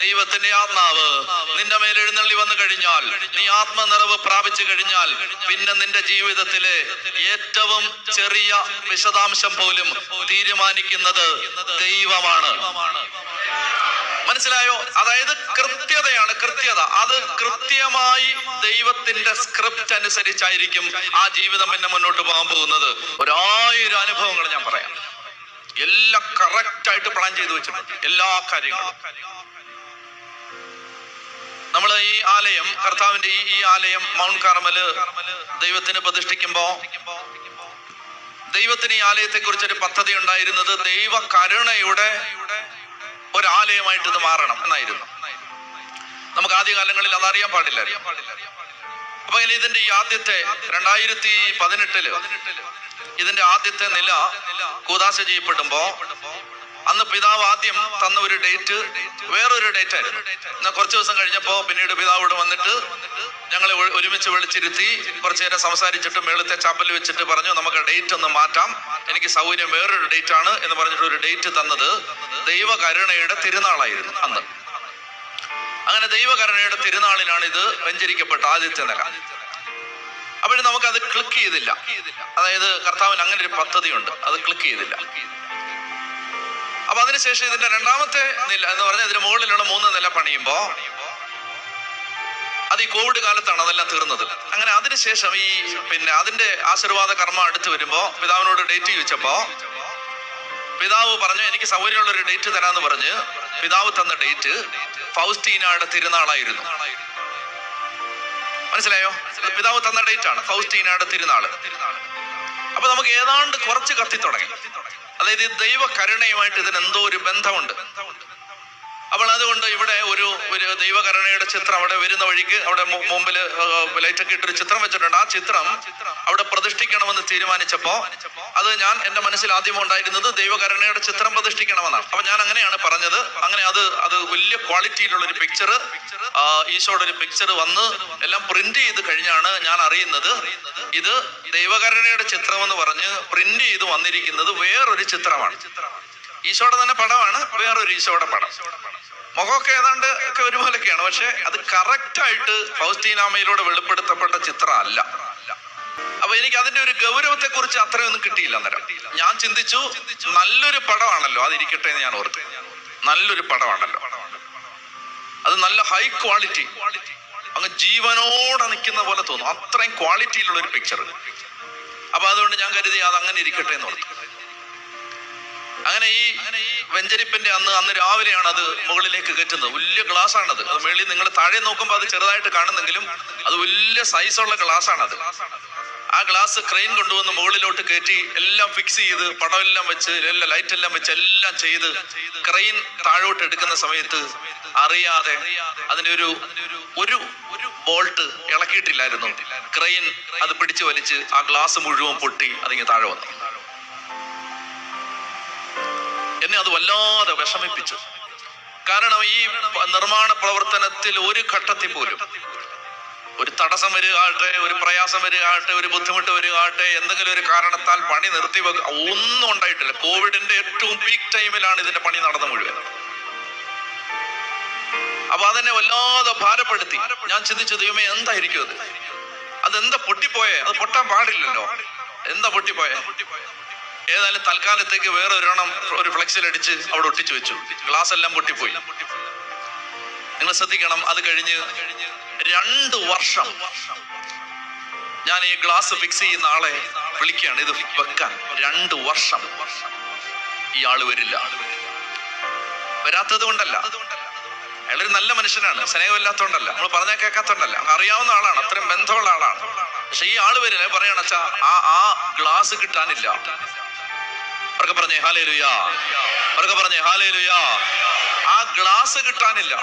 ദൈവത്തിന്റെ ആത്മാവ് നിന്റെ മേൽ എഴുന്നള്ളി വന്നു കഴിഞ്ഞാൽ നീ ആത്മനിറവ് പ്രാപിച്ചു കഴിഞ്ഞാൽ പിന്നെ നിന്റെ ജീവിതത്തിലെ ഏറ്റവും ചെറിയ വിശദാംശം പോലും തീരുമാനിക്കുന്നത് ദൈവമാണ്. മനസ്സിലായോ? അതായത് കൃത്യതയാണ് കൃത്യത. അത് കൃത്യമായി ദൈവത്തിന്റെ സ്ക്രിപ്റ്റ് അനുസരിച്ചായിരിക്കും ആ ജീവിതം പിന്നെ മുന്നോട്ട് പോകാൻ പോകുന്നത്. ഒരായിരം അനുഭവങ്ങൾ ഞാൻ പറയാം. എല്ലാം കറക്റ്റ് ആയിട്ട് പ്ലാൻ ചെയ്തു വെച്ചിട്ടുണ്ട്. എല്ലാ കാര്യങ്ങളും. നമ്മൾ ഈ ആലയം കർത്താവിന്റെ ഈ ഈ ആലയം മൗണ്ട് കാർമൽ ദൈവത്തിന് പ്രതിഷ്ഠിക്കുമ്പോ ദൈവത്തിന് ഈ ആലയത്തെ കുറിച്ച് ഒരു പദ്ധതി ഉണ്ടായിരുന്നത് ദൈവ കരുണയുടെ ഒരാലയമായിട്ട് ഇത് മാറണം എന്നായിരുന്നു. നമുക്ക് ആദ്യകാലങ്ങളിൽ അതറിയാൻ പാടില്ല. അപ്പൊ ഇതിന്റെ ഈ ആദ്യത്തെ രണ്ടായിരത്തി പതിനെട്ടിൽ ഇതിന്റെ ആദ്യത്തെ നില കൂതാശ ചെയ്യപ്പെടുമ്പോ അന്ന് പിതാവ് ആദ്യം തന്ന ഒരു ഡേറ്റ് വേറൊരു ഡേറ്റ് ആയിരുന്നു. എന്നാൽ കുറച്ച് ദിവസം കഴിഞ്ഞപ്പോ പിന്നീട് പിതാവ് ഇവിടെ വന്നിട്ട് ഞങ്ങളെ ഒരുമിച്ച് വിളിച്ചിരുത്തി കുറച്ചു നേരം സംസാരിച്ചിട്ട് മേളത്തെ ചാപ്പൽ വെച്ചിട്ട് പറഞ്ഞു നമുക്ക് ഡേറ്റ് ഒന്ന് മാറ്റാം. എനിക്ക് സൗകര്യം വേറൊരു ഡേറ്റ് ആണ് എന്ന് പറഞ്ഞിട്ട് ഒരു ഡേറ്റ് തന്നത് ദൈവകരുണയുടെ തിരുനാളായിരുന്നു അന്ന്. അങ്ങനെ ദൈവകരുണയുടെ തിരുനാളിനാണ് ഇത് വെഞ്ചരിക്കപ്പെട്ട ആദ്യത്തെ നില. അപ്പോഴും നമുക്കത് ക്ലിക്ക് ചെയ്തില്ല. അതായത് കർത്താവിന് അങ്ങനെ ഒരു പദ്ധതിയുണ്ട്. അത് ക്ലിക്ക് ചെയ്തില്ല. അപ്പൊ അതിനുശേഷം ഇതിന്റെ രണ്ടാമത്തെ നില എന്ന് പറഞ്ഞാൽ ഇതിന് മുകളിലുള്ള മൂന്ന് നില പണിയുമ്പോ അത് ഈ കോവിഡ് കാലത്താണ് അതെല്ലാം തീർന്നത്. അങ്ങനെ അതിനുശേഷം ഈ പിന്നെ അതിന്റെ ആശീർവാദ കർമ്മ അടുത്ത് വരുമ്പോ പിതാവിനോട് ഡേറ്റ് ചോദിച്ചപ്പോ പിതാവ് പറഞ്ഞു എനിക്ക് സൗകര്യമുള്ള ഒരു ഡേറ്റ് തരാന്ന് പറഞ്ഞ് പിതാവ് തന്ന ഡേറ്റ് ഫൗസ്റ്റീനയുടെ തിരുനാളായിരുന്നു. മനസ്സിലായോ? പിതാവ് തന്ന ഡേറ്റ് ആണ് ഫൗസ്റ്റീനയുടെ തിരുനാൾ. അപ്പൊ നമുക്ക് ഏതാണ്ട് കുറച്ച് കത്തി തുടങ്ങി. അതായത് ദൈവ കരുണയുമായിട്ട് ഇതിന് എന്തോ ഒരു ബന്ധമുണ്ട്. അപ്പോൾ അതുകൊണ്ട് ഇവിടെ ഒരു ഒരു ദൈവകരുണയുടെ ചിത്രം അവിടെ വരുന്ന വഴിക്ക് അവിടെ മുമ്പിൽ ലൈറ്റൊക്കെ ഇട്ടൊരു ചിത്രം വെച്ചിട്ടുണ്ട്. ആ ചിത്രം അവിടെ പ്രതിഷ്ഠിക്കണമെന്ന് തീരുമാനിച്ചപ്പോൾ അത് ഞാൻ എന്റെ മനസ്സിൽ ആദ്യം ഉണ്ടായിരുന്നത് ദൈവകരുണയുടെ ചിത്രം പ്രതിഷ്ഠിക്കണമെന്നാണ്. അപ്പൊ ഞാൻ അങ്ങനെയാണ് പറഞ്ഞത്. അങ്ങനെ അത് അത് വലിയ ക്വാളിറ്റിയിലുള്ള ഒരു പിക്ചർ ഈശോയുടെ ഒരു പിക്ചർ വന്ന് എല്ലാം പ്രിന്റ് ചെയ്ത് കഴിഞ്ഞാണ് ഞാൻ അറിയുന്നത്. ഇത് ദൈവകരുണയുടെ ചിത്രം എന്ന് പറഞ്ഞ് പ്രിന്റ് ചെയ്ത് വന്നിരിക്കുന്നത് വേറൊരു ചിത്രമാണ്. ഈശോയുടെ തന്നെ പടമാണ് വേറൊരു ഈശോയുടെ പടം. മുഖമൊക്കെ ഏതാണ്ട് ഒക്കെ ഒരുപോലൊക്കെയാണ് പക്ഷെ അത് കറക്റ്റായിട്ട് ഫൗസ്തീനാമയിലൂടെ വെളിപ്പെടുത്തപ്പെട്ട ചിത്രം അല്ല അപ്പൊ എനിക്ക് അതിന്റെ ഒരു ഗൗരവത്തെ കുറിച്ച് അത്രയൊന്നും കിട്ടിയില്ല അന്നേരം. ഞാൻ ചിന്തിച്ചു നല്ലൊരു പടമാണല്ലോ അതിരിക്കട്ടെ എന്ന് ഞാൻ ഓർത്തു. നല്ലൊരു പടമാണല്ലോ. അത് നല്ല ഹൈ ക്വാളിറ്റി അങ്ങ് ജീവനോടെ നിൽക്കുന്ന പോലെ തോന്നും. അത്രയും ക്വാളിറ്റിയിലുള്ള ഒരു പിക്ചർ അപ്പൊ അതുകൊണ്ട് ഞാൻ കരുതി അത് അങ്ങനെ ഇരിക്കട്ടെ എന്ന് ഓർത്തു. അങ്ങനെ ഈ വെഞ്ചരിപ്പിന്റെ അന്ന് അന്ന് രാവിലെയാണ് അത് മുകളിലേക്ക് കയറ്റുന്നത് വലിയ ഗ്ലാസ് ആണത് അത് മേളിൽ നിങ്ങൾ താഴെ നോക്കുമ്പോൾ അത് ചെറുതായിട്ട് കാണുന്നെങ്കിലും അത് വലിയ സൈസുള്ള ഗ്ലാസ് ആണത് ആ ഗ്ലാസ് ക്രെയിൻ കൊണ്ടുവന്ന് മുകളിലോട്ട് കയറ്റി എല്ലാം ഫിക്സ് ചെയ്ത് പടമെല്ലാം വെച്ച് എല്ലാം ലൈറ്റ് എല്ലാം വെച്ച് എല്ലാം ചെയ്ത് ക്രെയിൻ താഴോട്ട് എടുക്കുന്ന സമയത്ത് അറിയാതെ അതിന്റെ ഒരു ഒരു ബോൾട്ട് ഇളക്കിയിട്ടില്ലായിരുന്നു. ക്രെയിൻ അത് പിടിച്ചു വലിച്ച് ആ ഗ്ലാസ് മുഴുവൻ പൊട്ടി അതിങ്ങ് താഴെ വന്നു. എന്നെ അത് വല്ലാതെ വിഷമിപ്പിച്ചു. കാരണം ഈ നിർമ്മാണ പ്രവർത്തനത്തിൽ ഒരു ഘട്ടത്തിൽ പോലും ഒരു തടസ്സം വരികയാകട്ടെ ഒരു പ്രയാസം വരികയാകട്ടെ ഒരു ബുദ്ധിമുട്ട് വരികയാകട്ടെ എന്തെങ്കിലും ഒരു കാരണത്താൽ പണി നിർത്തി വെക്ക ഒന്നും ഉണ്ടായിട്ടില്ല. കോവിഡിന്റെ ഏറ്റവും പീക്ക് ടൈമിലാണ് ഇതിന്റെ പണി നടന്നു മുഴുവൻ. അപ്പൊ അതെന്നെ വല്ലാതെ ഭാരപ്പെടുത്തി. ഞാൻ ചിന്തിച്ചു ദൈവമേ എന്തായിരിക്കും അത്? അതെന്താ പൊട്ടിപ്പോയേ? അത് പൊട്ടാൻ പാടില്ലല്ലോ. എന്താ പൊട്ടിപ്പോയേ? ഏതായാലും തൽക്കാലത്തേക്ക് വേറെ ഒരെണ്ണം ഒരു ഫ്ലെക്സിൽ അടിച്ച് അവിടെ ഒട്ടിച്ചു വെച്ചു. ഗ്ലാസ് എല്ലാം പൊട്ടിപ്പോയി. നിങ്ങൾ ശ്രദ്ധിക്കണം അത് കഴിഞ്ഞ് രണ്ട് വർഷം ഞാൻ ഈ ഗ്ലാസ് ഫിക്സ് ചെയ്യുന്ന ആളെ വിളിക്കുകയാണ്. ഇത് വെക്കാൻ. രണ്ട് വർഷം ഈ ആൾ വരില്ല. വരാത്തത് കൊണ്ടല്ല. അയാളൊരു നല്ല മനുഷ്യനാണ്. സ്നേഹമില്ലാത്തോണ്ടല്ല. നമ്മൾ പറഞ്ഞാൽ കേൾക്കാത്തോണ്ടല്ല. അറിയാവുന്ന ആളാണ്. അത്രയും ബന്ധമുള്ള ആളാണ്. പക്ഷെ ഈ ആൾ വരില്ല. പറയണച്ചാ ആ ആ ഗ്ലാസ് കിട്ടാനില്ല. അവർക്ക് പറഞ്ഞേ ഹാലേ ലുയാ അവർക്ക് പറഞ്ഞേ ഹാലേ ലുയാ ആ ഗ്ലാസ് കിട്ടാനില്ല.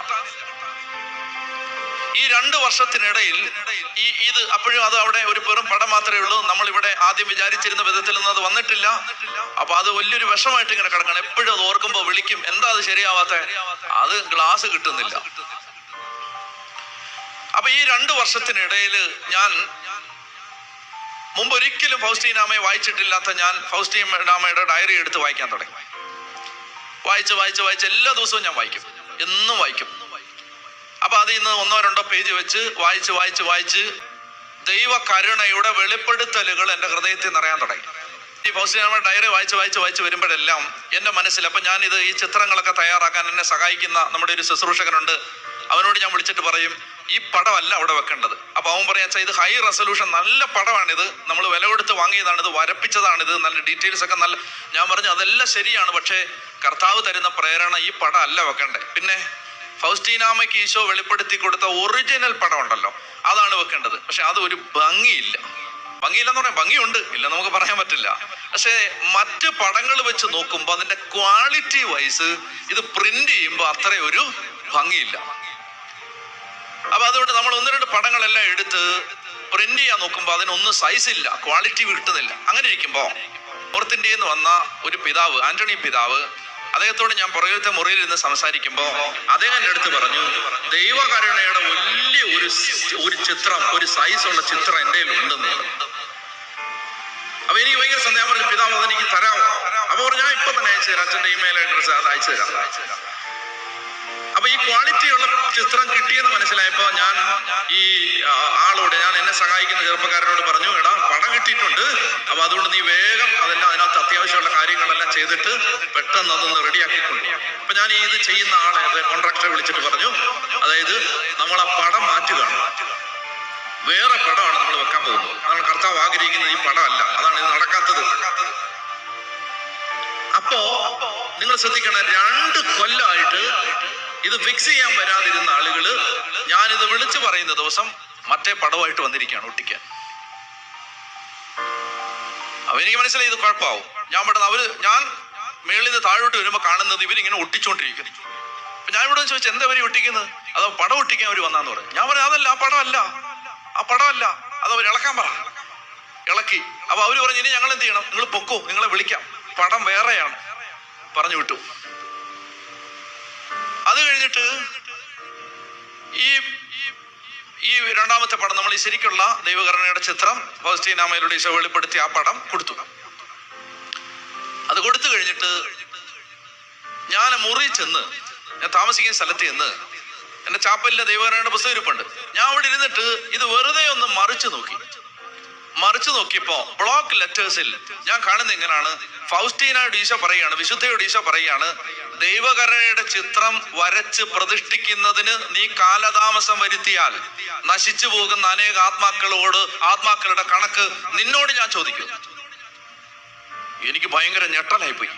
ഈ രണ്ട് വർഷത്തിനിടയിൽ ഈ ഇത് അപ്പോഴും അത് അവിടെ ഒരു വെറും പടം മാത്രമേ ഉള്ളൂ. നമ്മൾ ഇവിടെ ആദ്യം വിചാരിച്ചിരുന്ന വിധത്തിൽ നിന്ന് അത് വന്നിട്ടില്ല. അപ്പൊ അത് വലിയൊരു വിഷമായിട്ട് ഇങ്ങനെ കിടക്കണം എപ്പോഴും അത് ഓർക്കുമ്പോ വിളിക്കും എന്താ അത് ശരിയാവാത്ത? അത് ഗ്ലാസ് കിട്ടുന്നില്ല. അപ്പൊ ഈ രണ്ട് വർഷത്തിനിടയിൽ ഞാൻ മുമ്പ് ഒരിക്കലും ഫൗസ്റ്റീനാമയെ വായിച്ചിട്ടില്ലാത്ത ഞാൻ ഫൗസ്റ്റീനാമയുടെ ഡയറി എടുത്ത് വായിക്കാൻ തുടങ്ങി. വായിച്ച് വായിച്ച് വായിച്ച് എല്ലാ ദിവസവും ഞാൻ വായിക്കും. എന്നും വായിക്കും. അപ്പൊ അതിൽ നിന്ന് ഒന്നോ രണ്ടോ പേജ് വെച്ച് വായിച്ച് വായിച്ച് വായിച്ച് ദൈവ കരുണയുടെ വെളിപ്പെടുത്തലുകൾ എന്റെ ഹൃദയത്തിൽ നിറയാൻ തുടങ്ങി. ഈ ഫൗസ്റ്റീനാമ ഡയറി വായിച്ച് വായിച്ച് വായിച്ച് വരുമ്പോഴെല്ലാം എന്റെ മനസ്സിൽ അപ്പം ഞാനിത് ഈ ചിത്രങ്ങളൊക്കെ തയ്യാറാക്കാൻ എന്നെ സഹായിക്കുന്ന നമ്മുടെ ഒരു ശുശ്രൂഷകനുണ്ട്. അവനോട് ഞാൻ വിളിച്ചിട്ട് പറയും ഈ പടമല്ല അവിടെ വെക്കേണ്ടത്. അപ്പൊ അവൻ പറയാ ഇത് ഹൈ റെസൊല്യൂഷൻ നല്ല പടമാണിത്. നമ്മൾ വില കൊടുത്ത് വാങ്ങിയതാണ് ഇത് വരപ്പിച്ചതാണിത് നല്ല ഡീറ്റെയിൽസ് ഒക്കെ നല്ല ഞാൻ പറഞ്ഞു അതെല്ലാം ശരിയാണ് പക്ഷേ കർത്താവ് തരുന്ന പ്രേരണ ഈ പടം അല്ല വെക്കണ്ടേ. പിന്നെ ഫൗസ്റ്റീനാമയ്ക്ക് ഈശോ വെളിപ്പെടുത്തി കൊടുത്ത ഒറിജിനൽ പടം ഉണ്ടല്ലോ അതാണ് വെക്കേണ്ടത്. പക്ഷെ അത് ഒരു ഭംഗിയില്ല. ഭംഗിയില്ലെന്ന് പറയാം ഭംഗിയുണ്ട് ഇല്ല നമുക്ക് പറയാൻ പറ്റില്ല. പക്ഷേ മറ്റ് പടങ്ങൾ വെച്ച് നോക്കുമ്പോൾ അതിന്റെ ക്വാളിറ്റി വൈസ് ഇത് പ്രിന്റ് ചെയ്യുമ്പോൾ അത്ര ഒരു ഭംഗിയില്ല. അപ്പൊ അതുകൊണ്ട് നമ്മൾ ഒന്ന് രണ്ട് പടങ്ങളെല്ലാം എടുത്ത് പ്രിന്റ് ചെയ്യാൻ നോക്കുമ്പോൾ അതിനൊന്നും സൈസ് ഇല്ല ക്വാളിറ്റി കിട്ടുന്നില്ല. അങ്ങനെ ഇരിക്കുമ്പോ നോർത്ത് നിന്ന് വന്ന ഒരു പിതാവ് ആന്റണി പിതാവ് അദ്ദേഹത്തോട് ഞാൻ പുറകത്തെ മുറിയിൽ നിന്ന് സംസാരിക്കുമ്പോൾ അദ്ദേഹം എന്റെ അടുത്ത് പറഞ്ഞു ദൈവകരുണയുടെ വലിയ ഒരു ഒരു ചിത്രം ഒരു സൈസ് ഉള്ള ചിത്രം എന്റെ ഉണ്ടെന്ന് അപ്പൊ എനിക്ക് ഭയങ്കര സന്ദേഹം പറഞ്ഞു പിതാവ് അതെനിക്ക് തരാമോ? അപ്പൊ ഞാൻ ഇപ്പൊ തന്നെ അയച്ചു തരാം. അച്ഛന്റെ ഇമെയിൽ അഡ്രസ് അത് അയച്ചു തരാം. അപ്പൊ ഈ ക്വാളിറ്റിയുള്ള ചിത്രം കിട്ടിയെന്ന് മനസ്സിലായപ്പോ ഞാൻ ഈ ആളോട് ഞാൻ എന്നെ സഹായിക്കുന്ന ചെറുപ്പക്കാരനോട് പറഞ്ഞു എടാ പണം കിട്ടിയിട്ടുണ്ട്. അപ്പൊ അതുകൊണ്ട് നീ വേഗം അതെല്ലാം അതിനകത്ത് അത്യാവശ്യമുള്ള കാര്യങ്ങളെല്ലാം ചെയ്തിട്ട് പെട്ടെന്ന് അതൊന്ന് റെഡിയാക്കിക്കൊണ്ട് അപ്പൊ ഞാൻ ഇത് ചെയ്യുന്ന ആളെ കോൺട്രാക്ടറെ വിളിച്ചിട്ട് പറഞ്ഞു. അതായത് നമ്മൾ ആ പടം മാറ്റുകയാണ് വേറെ പടമാണ് നമ്മൾ വെക്കാൻ പോകുന്നത്. അതാണ് കർത്താവ് ആഗ്രഹിക്കുന്നത് ഈ പടമല്ല. അതാണ് ഇത് നടക്കാത്തത്. അപ്പോ നിങ്ങൾ ശ്രദ്ധിക്കണം രണ്ട് കൊല്ലമായിട്ട് ഇത് ഫിക്സ് ചെയ്യാൻ വരാതിരുന്ന ആളുകൾ ഞാനിത് വിളിച്ചു പറയുന്ന ദിവസം മറ്റേ പടമായിട്ട് വന്നിരിക്കുകയാണ് ഒട്ടിക്കാൻ. അപ്പൊ എനിക്ക് മനസ്സിലായി ഇത് കുഴപ്പമാവും. ഞാൻ പെട്ടെന്ന് അവർ ഞാൻ മേളിൽ നിന്ന് താഴോട്ട് വരുമ്പോ കാണുന്നത് ഇവരിങ്ങനെ ഒട്ടിച്ചോണ്ടിരിക്കുന്നു. അപ്പൊ ഞാൻ ഇവിടെ ചോദിച്ചു എന്താ ഇവർ ഒട്ടിക്കുന്നത്? അതോ പടം ഒട്ടിക്കാൻ അവർ വന്നാന്ന് പറഞ്ഞു ഞാൻ പറഞ്ഞു അതല്ല ആ പടമല്ല. ആ പടമല്ല. അത് ഇളക്കാൻ പറ. ഇളക്കി. അപ്പൊ അവർ പറഞ്ഞു ഇനി ഞങ്ങൾ എന്ത് ചെയ്യണം? നിങ്ങൾ പൊക്കോ നിങ്ങളെ വിളിക്കാം. പടം വേറെയാണ്. പറഞ്ഞു വിട്ടു. കഴിഞ്ഞിട്ട് ഈ ഈ രണ്ടാമത്തെ പടം നമ്മൾ ഈ ശരിക്കുള്ള ദൈവകരണയുടെ ചിത്രം ഫൗസ്റ്റീനാമയിലൂടെ ഈശോ വെളിപ്പെടുത്തി ആ പടം കൊടുത്തു. അത് കൊടുത്തു കഴിഞ്ഞിട്ട് ഞാൻ മുറി ചെന്ന് ഞാൻ താമസിക്കുന്ന സ്ഥലത്ത് ചെന്ന് എന്റെ ചാപ്പലിലെ ദൈവകരണയുടെ പുസ്തകം ഇരിപ്പുണ്ട്. ഞാൻ അവിടെ ഇരുന്നിട്ട് ഇത് വെറുതെ ഒന്ന് മറിച്ചു നോക്കി. മറിച്ചു നോക്കിയപ്പോ ബ്ലോക്ക് ലെറ്റേഴ്സിൽ ഞാൻ കാണുന്ന എങ്ങനെയാണ് ഫൗസ്റ്റീന ഈശോ പറയുകയാണ് വിശുദ്ധ ഈശോ പറയുകയാണ് ദൈവകരയുടെ ചിത്രം വരച്ച് പ്രതിഷ്ഠിക്കുന്നതിന് നീ കാലതാമസം വരുത്തിയാൽ നശിച്ചു പോകുന്ന അനേക ആത്മാക്കളോട് ആത്മാക്കളുടെ കണക്ക് നിന്നോട് ഞാൻ ചോദിക്കും. എനിക്ക് ഭയങ്കര ഞെട്ടലായി പോയി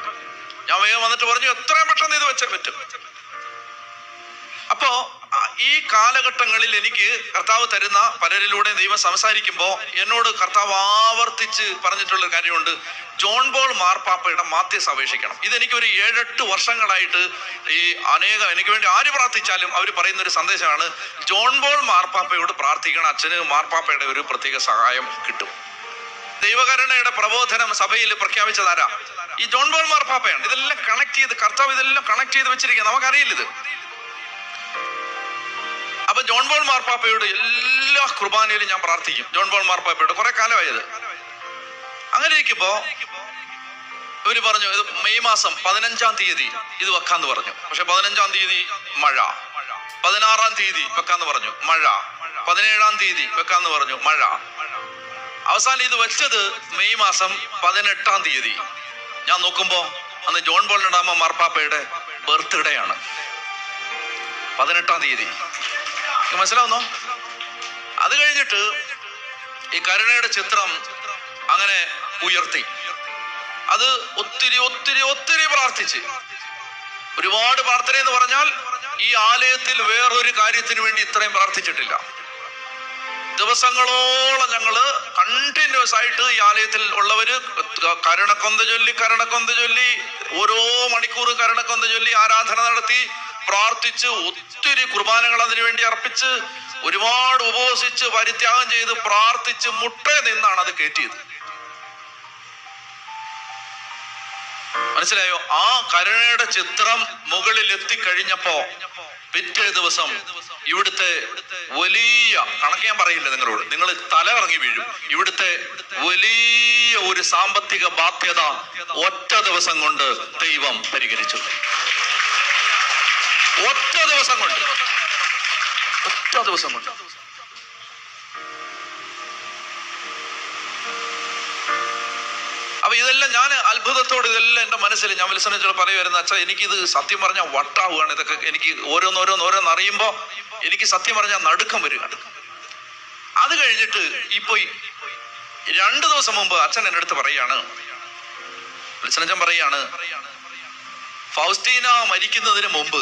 ഞാൻ വേഗം വന്നിട്ട് പറഞ്ഞു എത്രയും പെട്ടെന്ന് ഇത് വെച്ചേ പറ്റും. അപ്പോ ഈ കാലഘട്ടങ്ങളിൽ എനിക്ക് കർത്താവ് തരുന്ന പലരിലൂടെ ദൈവം സംസാരിക്കുമ്പോൾ എന്നോട് കർത്താവ് ആവർത്തിച്ച് പറഞ്ഞിട്ടുള്ള കാര്യമുണ്ട്. ജോൺ ബോൾ മാർപ്പാപ്പയുടെ മാധ്യസ് അപേക്ഷിക്കണം. ഇതെനിക്ക് ഒരു ഏഴെട്ട് വർഷങ്ങളായിട്ട് ഈ അനേകം എനിക്ക് വേണ്ടി ആര് പ്രാർത്ഥിച്ചാലും അവർ പറയുന്ന ഒരു സന്ദേശമാണ്. ജോൺ ബോൾ മാർപ്പാപ്പയോട് പ്രാർത്ഥിക്കണം. അച്ഛന് മാർപ്പാപ്പയുടെ ഒരു പ്രത്യേക സഹായം കിട്ടും. ദൈവകരുണയുടെ പ്രബോധനം സഭയിൽ പ്രഖ്യാപിച്ചതാരാ? ഈ ജോൺ ബോൾ മാർപ്പാപ്പയാണ്. ഇതെല്ലാം കണക്ട് ചെയ്ത് കർത്താവ് ഇതെല്ലാം കണക്ട് ചെയ്ത് വെച്ചിരിക്കുക നമുക്കറിയില്ല ഇത്. അപ്പൊ ജോൺ ബോൾ മാർപ്പാപ്പയോട് എല്ലാ കുർബാനയിലും ഞാൻ പ്രാർത്ഥിക്കും. ജോൺ ബോൾ മാർപ്പാപ്പയോട് കുറെ കാലമായത്. അങ്ങനെ ഇരിക്കുമ്പോ ഇവർ പറഞ്ഞു ഇത് മെയ് മാസം പതിനഞ്ചാം തീയതി ഇത് വെക്കാന്ന് പറഞ്ഞു. പക്ഷെ പതിനഞ്ചാം തീയതി മഴ. പതിനാറാം തീയതി വെക്കാന്ന് പറഞ്ഞു. മഴ. പതിനേഴാം തീയതി വെക്കാന്ന് പറഞ്ഞു. മഴ. അവസാനം ഇത് വെച്ചത് മെയ് മാസം പതിനെട്ടാം തീയതി. ഞാൻ നോക്കുമ്പോ അന്ന് ജോൺ ബോൾ രണ്ടാമ മാർപ്പാപ്പയുടെ ബർത്ത്ഡേ ആണ്. പതിനെട്ടാം തീയതി. മനസ്സിലാവുന്നോ? അത് കഴിഞ്ഞിട്ട് ഈ കരുണയുടെ ചിത്രം അങ്ങനെ ഉയർത്തി. അത് ഒത്തിരി ഒത്തിരി ഒത്തിരി പ്രാർത്ഥിച്ച്. ഒരുപാട് പ്രാർത്ഥന എന്ന് പറഞ്ഞാൽ ഈ ആലയത്തിൽ വേറൊരു കാര്യത്തിന് വേണ്ടി ഇത്രയും പ്രാർത്ഥിച്ചിട്ടില്ല. ദിവസങ്ങളോളം ഞങ്ങൾ കണ്ടിന്യൂസ് ആയിട്ട് ഈ ആലയത്തിൽ ഉള്ളവര് കരുണക്കൊന്ത ചൊല്ലി കരുണക്കൊന്ത ചൊല്ലി ഓരോ മണിക്കൂർ കരുണക്കൊന്ത ചൊല്ലി ആരാധന നടത്തി പ്രാർത്ഥിച്ച് ഒത്തിരി കുർബാനകൾ അതിനു വേണ്ടി അർപ്പിച്ച് ഒരുപാട് ഉപവസിച്ച് പരിത്യാഗം ചെയ്ത് പ്രാർത്ഥിച്ച് മുട്ടേ നിന്നാണ് അത് കയറ്റിയത്. മനസ്സിലായോ? ആ കരുണയുടെ ചിത്രം മുകളിൽ എത്തിക്കഴിഞ്ഞപ്പോ പിറ്റേ ദിവസം ഇവിടുത്തെ വലിയ കണക്ക് ഞാൻ പറയില്ല നിങ്ങളോട്. നിങ്ങൾ തല ഇറങ്ങി വീഴും. ഇവിടുത്തെ വലിയ ഒരു സാമ്പത്തിക ബാധ്യത ഒറ്റ ദിവസം കൊണ്ട് ദൈവം പരിഹരിച്ചു. ഒറ്റ ദിവസം കൊണ്ട്. ഒറ്റ ദിവസം കൊണ്ട്. അപ്പൊ ഇതെല്ലാം ഞാൻ അത്ഭുതത്തോട് ഇതെല്ലാം എന്റെ മനസ്സിൽ ഞാൻ വിൽസനോട് പറയുമായിരുന്നു അച്ഛാ എനിക്കിത് സത്യം പറഞ്ഞാൽ വട്ടാവുകയാണ്. ഇതൊക്കെ എനിക്ക് ഓരോന്നോരോന്ന് ഓരോന്ന് അറിയുമ്പോ എനിക്ക് സത്യം പറഞ്ഞാൽ നടുക്കം വരികയാണ് അത് കഴിഞ്ഞിട്ട് ഇപ്പൊ രണ്ടു ദിവസം മുമ്പ് അച്ഛൻ എന്റെ അടുത്ത് പറയാണ് വിൽസനച്ചൻ പറയാണ് ഫൗസ്റ്റീന മരിക്കുന്നതിന് മുമ്പ്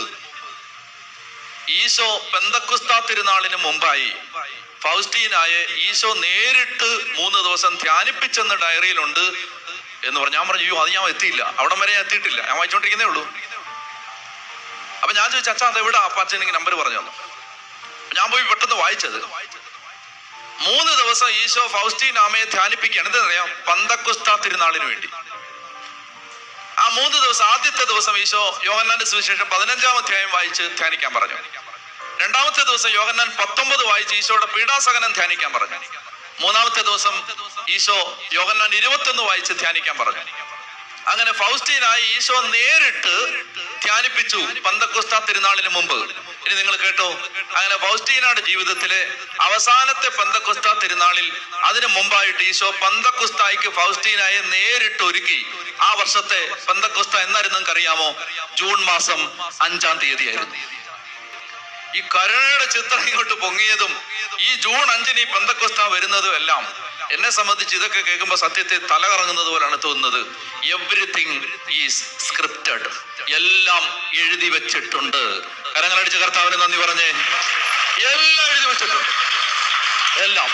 ഈശോ പെന്തക്കുസ്താ തിരുനാളിന് മുമ്പായി ഫൗസ്റ്റീനായെ ഈശോ നേരിട്ട് മൂന്ന് ദിവസം ധ്യാനിപ്പിച്ചെന്ന് ഡയറിയിലുണ്ട്. എന്ന് പറഞ്ഞു. ഞാൻ പറഞ്ഞു അയ്യോ അത് ഞാൻ എത്തിയില്ല. അവിടം വരെ ഞാൻ എത്തിയിട്ടില്ല. ഞാൻ വായിച്ചോണ്ടിരിക്കുന്നേ ഉള്ളൂ. അപ്പൊ ഞാൻ ചോദിച്ചു അച്ഛാ അത് എവിടെ? അപ്പൊ അച്ഛൻ എനിക്ക് നമ്പർ പറഞ്ഞു തന്നു. ഞാൻ പോയി പെട്ടെന്ന് വായിച്ചത്. മൂന്ന് ദിവസം ഈശോ ഫൗസ്റ്റീൻ ആമയെ ധ്യാനിപ്പിക്കുകയാണ്. എന്തെന്നറിയാം പന്തക്കുസ്ത തിരുനാളിന് വേണ്ടി. ആ മൂന്ന് ദിവസം ആദ്യത്തെ ദിവസം ഈശോ യോഹന്നാന്റെ സുവിശേഷം പതിനഞ്ചാം അധ്യായം വായിച്ച് ധ്യാനിക്കാൻ പറഞ്ഞു. രണ്ടാമത്തെ ദിവസം യോഹന്നാൻ പത്തൊമ്പത് വായിച്ച് ഈശോയുടെ പീഡാസഹനം ധ്യാനിക്കാൻ പറഞ്ഞു. മൂന്നാമത്തെ ദിവസം ഈശോ യോഹന്നാൻ ഇരുപത്തൊന്ന് വായിച്ച് ധ്യാനിക്കാൻ പറഞ്ഞു. അങ്ങനെ ഫൗസ്റ്റീനായി ഈശോ നേരിട്ട് ധ്യാനിപ്പിച്ചു പന്തക്കുസ്ത തിരുനാളിന് മുമ്പ്. ഇനി നിങ്ങൾ കേട്ടോ അങ്ങനെ ഫൗസ്റ്റീനയുടെ ജീവിതത്തിലെ അവസാനത്തെ പന്തക്കുസ്ത തിരുനാളിൽ അതിനു മുമ്പായിട്ട് ഈശോ പന്തക്കുസ്തായിക്ക് ഫൗസ്റ്റീനായി നേരിട്ട് ഒരുക്കി. ആ വർഷത്തെ പന്തക്കുസ്ത എന്നായിരുന്നു അറിയാമോ ജൂൺ മാസം അഞ്ചാം തീയതിയായിരുന്നു. ഈ കരുണയുടെ ചിത്രം ഇങ്ങോട്ട് പൊങ്ങിയതും ഈ ജൂൺ അഞ്ചിന് ഈ പെന്തക്കൊസ്ത വരുന്നതും എല്ലാം എന്നെ സംബന്ധിച്ച് ഇതൊക്കെ കേൾക്കുമ്പോൾ സത്യത്തെ തലകറങ്ങുന്നത് പോലാണ് തോന്നുന്നത്. എവ്രിതിങ് ഈസ് സ്ക്രിപ്റ്റഡ് എല്ലാം എഴുതി വെച്ചിട്ടുണ്ട്. കരങ്ങളടിച്ച് കർത്താവിന് നന്ദി പറഞ്ഞേ. എല്ലാം എഴുതി വെച്ചിട്ടുണ്ട്. എല്ലാം.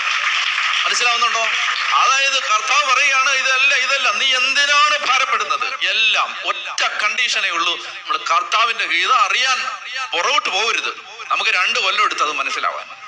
മനസ്സിലാവുന്നുണ്ടോ? അതായത് കർത്താവ് പറയുകയാണ് ഇതല്ല ഇതല്ല. നീ എന്തിനാണ് ഭാരപ്പെടുന്നത്? എല്ലാം. ഒറ്റ കണ്ടീഷനേ ഉള്ളൂ. നമ്മൾ കർത്താവിന്റെ ഗീത അറിയാൻ പുറകോട്ട് പോകരുത്. നമുക്ക് രണ്ട് കൊല്ലം അത് മനസ്സിലാവാൻ.